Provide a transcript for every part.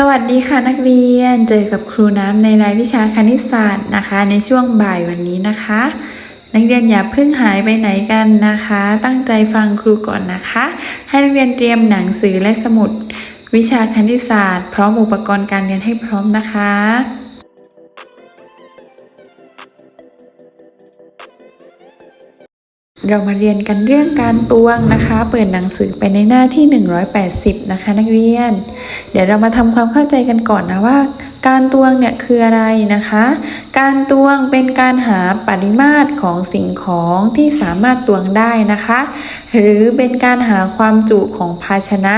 สวัสดีค่ะนักเรียน เจอกับครูน้ำในรายวิชาคณิตศาสตร์นะคะ ในช่วงบ่ายวันนี้นะคะ นักเรียนอย่าเพิ่งหายไปไหนกันนะคะ ตั้งใจฟังครูก่อนนะคะ ให้นักเรียนเตรียมหนังสือและสมุด วิชาคณิตศาสตร์ พร้อมอุปกรณ์การเรียนให้พร้อมนะคะ เรามาเรียนกันเรื่องการตวงนะคะ เปิดหนังสือไปในหน้าที่ 180 นะคะ นักเรียน เดี๋ยวเรามาทำความเข้าใจกันก่อนนะว่า การตวงเนี่ยคืออะไรนะคะ การตวงเป็นการหาปริมาตรของสิ่งของที่สามารถตวงได้นะคะ หรือเป็นการหาความจุของภาชนะ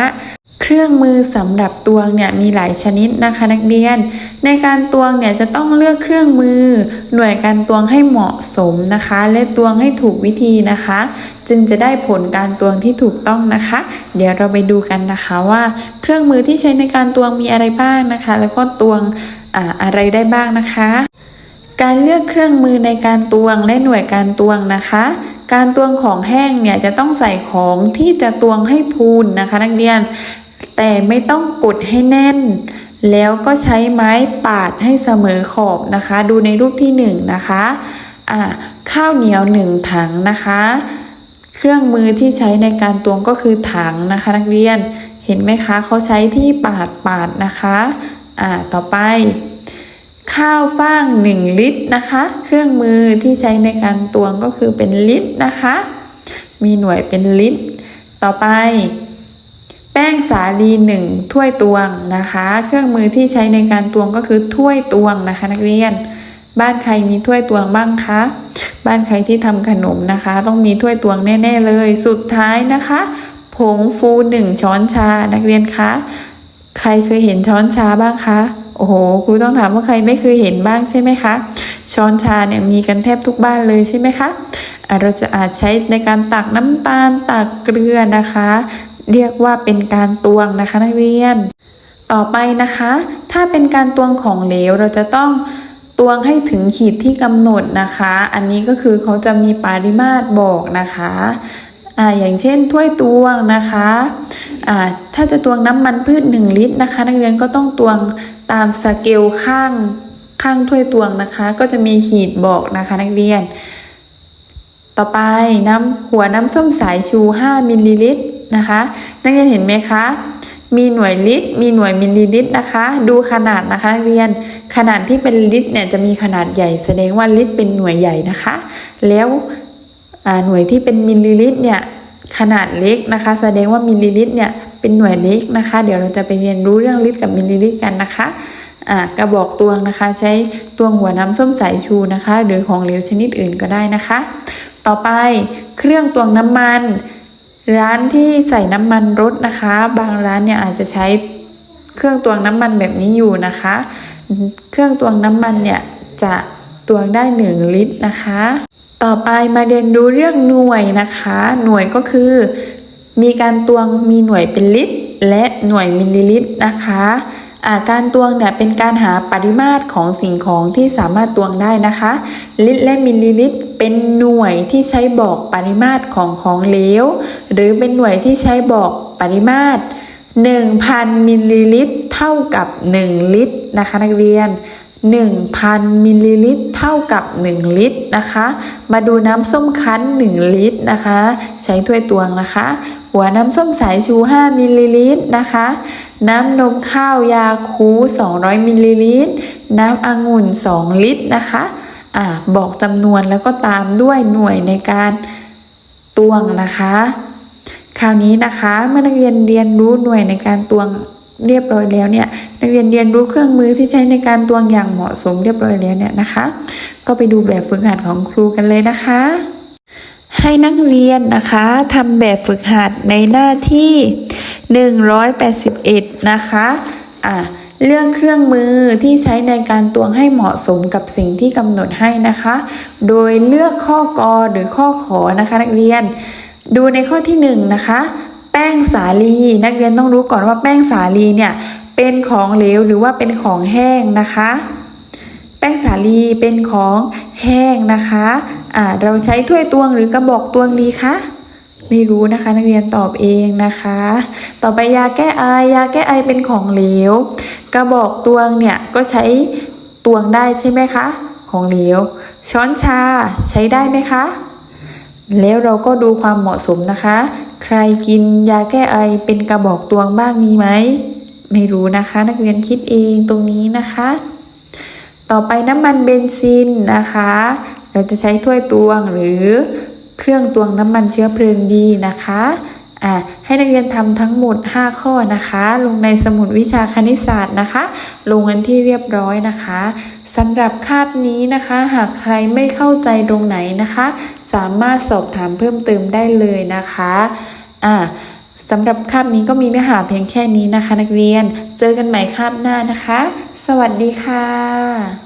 เครื่องมือสำหรับตวงเนี่ยมีหลายชนิดนะคะนักเรียน ในการตวงเนี่ยจะต้องเลือกเครื่องมือ หน่วยการตวงให้เหมาะสมนะคะ และตวงให้ถูกวิธีนะคะ จึงจะได้ผลการตวงที่ถูกต้องนะคะ เดี๋ยวเราไปดูกันนะคะว่า เครื่องมือที่ใช้ในการตวงมีอะไรบ้างนะคะ แล้วก็ตวงออะไรได้บ้างนะคะ การเลือกเครื่องมือในการตวงและหน่วยการตวงนะคะการตวงของแห้งเนี่ยจะต้องใส่ของที่จะตวงให้พูนนะคะ นักเรียน แต่ไม่ต้องกดให้แน่น แล้วก็ใช้ไม้ปาดให้เสมอขอบนะคะ ดูในรูปที่หนึ่งนะคะอ่าข้าวเหนียวหนึ่งถังนะคะ เครื่องมือที่ใช้ในการตวงก็คือถังนะคะ นักเรียนเห็นไหมคะเขาใช้ที่ปาดปาดนะคะอ่าต่อไป ข้าวฟ่างหนึ่งลิตรนะคะ เครื่องมือที่ใช้ในการตวงก็คือเป็นลิตรนะคะ มีหน่วยเป็นลิตร ต่อไป แป้งสาลีหนึ่งถ้วยตวงนะคะ เครื่องมือที่ใช้ในการตวงก็คือถ้วยตวงนะคะ นักเรียน บ้านใครมีถ้วยตวงบ้างคะบ้านใครที่ทำขนมนะคะ ต้องมีถ้วยตวงแน่ ๆ เลย สุดท้ายนะคะ ผงฟูหนึ่งช้อนชานักเรียนคะใครเคยเห็นช้อนชาบ้างคะโอ้โหครูต้องถามว่าใครไม่เคยเห็นบ้างใช่ไหมคะช้อนชาเนี่ยมีกันแทบทุกบ้านเลยใช่ไหมคะอะเราจะอาจใช้ในการตักน้ำตาลตักเกลือนะคะ เรียกว่าเป็นการตวงนะคะนักเรียน ต่อไปนะคะ ถ้าเป็นการตวงของเหลวเราจะต้องตวงให้ถึงขีดที่กำหนดนะคะ อันนี้ก็คือเขาจะมีปริมาตรบอกนะคะอ่าอย่างเช่นถ้วยตวงนะคะอ่าถ้าจะตวงน้ำมันพืช 1 ลิตรนะคะ นักเรียนก็ต้องตวงตามสเกลข้างข้างถ้วยตวงนะคะ ก็จะมีขีดบอกนะคะนักเรียน ต่อไปน้ำหัวน้ำส้มสายชู 5มิลลิลิตร นะคะ นักเรียนเห็นไหมคะ มีหน่วยลิตร มีหน่วยมิลลิลิตรนะคะ ดูขนาดนะคะนักเรียน ขนาดที่เป็นลิตรเนี่ยจะมีขนาดใหญ่ แสดงว่าลิตรเป็นหน่วยใหญ่นะคะ แล้วหน่วยที่เป็นมิลลิลิตรเนี่ยขนาดเล็กนะคะ แสดงว่ามิลลิลิตรเนี่ยเป็นหน่วยเล็กนะคะ เดี๋ยวเราจะไปเรียนรู้เรื่องลิตรกับมิลลิลิตรกันนะคะกระบอกตวงนะคะ ใช้ตวงหัวน้ำส้มสายชูนะคะ หรือของเหลวชนิดอื่นก็ได้นะคะ ต่อไปเครื่องตวงน้ำมัน ร้านที่ใส่น้ำมันรถนะคะ บางร้านเนี่ยอาจจะใช้เครื่องตวงน้ำมันแบบนี้อยู่นะคะ เครื่องตวงน้ำมันเนี่ยจะตวงได้หนึ่งลิตรนะคะ ต่อไปมาเรียนรู้เรื่องหน่วยนะคะ หน่วยก็คือ มีการตวงมีหน่วยเป็นลิตร และหน่วยมิลลิลิตรนะคะาการตวงเนี่ยเป็นการหาปริมาตรของสิ่งของที่สามารถตวงได้นะคะ ลิตรและมิลลิลิตร เป็นหน่วยที่ใช้บอกปริมาตรของของเหลว หรือเป็นหน่วยที่ใช้บอกปริมาตร 1,000 มิลลิลิตร เท่ากับ 1 ลิตรนะคะนักเรียน 1,000 มิลลิลิตร เท่ากับ 1 ลิตรนะคะ มาดูน้ำส้มคั้น 1 ลิตรนะคะ ใช้ถ้วยตวงนะคะ หัวน้ำส้มสายชู 5 มิลลิลิตรนะคะ น้ำนมข้าวยาคู 200 มิลลิลิตร น้ำองุ่น 2 ลิตรนะคะ อ่าบอกจำนวนแล้วก็ตามด้วยหน่วยในการตวงนะคะ คราวนี้นะคะเมื่อนักเรียนเรียนรู้หน่วยในการตวงเรียบร้อยแล้วเนี่ยนักเรียนเรียนรู้เครื่องมือที่ใช้ในการตวงอย่างเหมาะสมเรียบร้อยแล้วเนี่ยนะคะ ก็ไปดูแบบฝึกหัดของครูกันเลยนะคะ ให้นักเรียนนะคะทำแบบฝึกหัดในหน้าที่ 181 นะคะอะ เรื่องเครื่องมือที่ใช้ในการตวงให้เหมาะสมกับสิ่งที่กำหนดให้นะคะ โดยเลือกข้อกอหรือข้อขอนะคะนักเรียน ดูในข้อที่1นนะคะแป้งสาลีนักเรียนต้องรู้ก่อนว่าแป้งสาลีเนี่ยเป็นของเหลวหรือว่าเป็นของแห้งนะคะ แป้งสาลีเป็นของแห้งนะคะอ่าเราใช้ถ้วยตวงหรือกระบอกตวงดีคะ ไม่รู้นะคะนักเรียนตอบเองนะคะ ต่อไปยาแก้ไอยาแก้ไอเป็นของเหลว กระบอกตวงเนี่ยก็ใช้ตวงได้ใช่ไหมคะ ของเหลว ช้อนชาใช้ได้ไหมคะแล้วเราก็ดูความเหมาะสมนะคะ ใครกินยาแก้ไอเป็นกระบอกตวงบ้างมีไหม ไม่รู้นะคะ นักเรียนคิดเองตรงนี้นะคะ ต่อไปน้ำมันเบนซินนะคะ เราจะใช้ถ้วยตวงหรือ เครื่องตวงน้ำมันเชื้อเพลิงดีนะคะอะให้นักเรียนทำทั้งหมด 5 ข้อนะคะ ลงในสมุดวิชาคณิตศาสตร์นะคะ ลงกันที่เรียบร้อยนะคะสำหรับคาบนี้นะคะ หากใครไม่เข้าใจตรงไหนนะคะ สามารถสอบถามเพิ่มเติมได้เลยนะคะอะสำหรับคาบนี้ก็มีเนื้อหาเพียงแค่นี้นะคะ นักเรียน เจอกันใหม่คาบหน้านะคะ สวัสดีค่ะ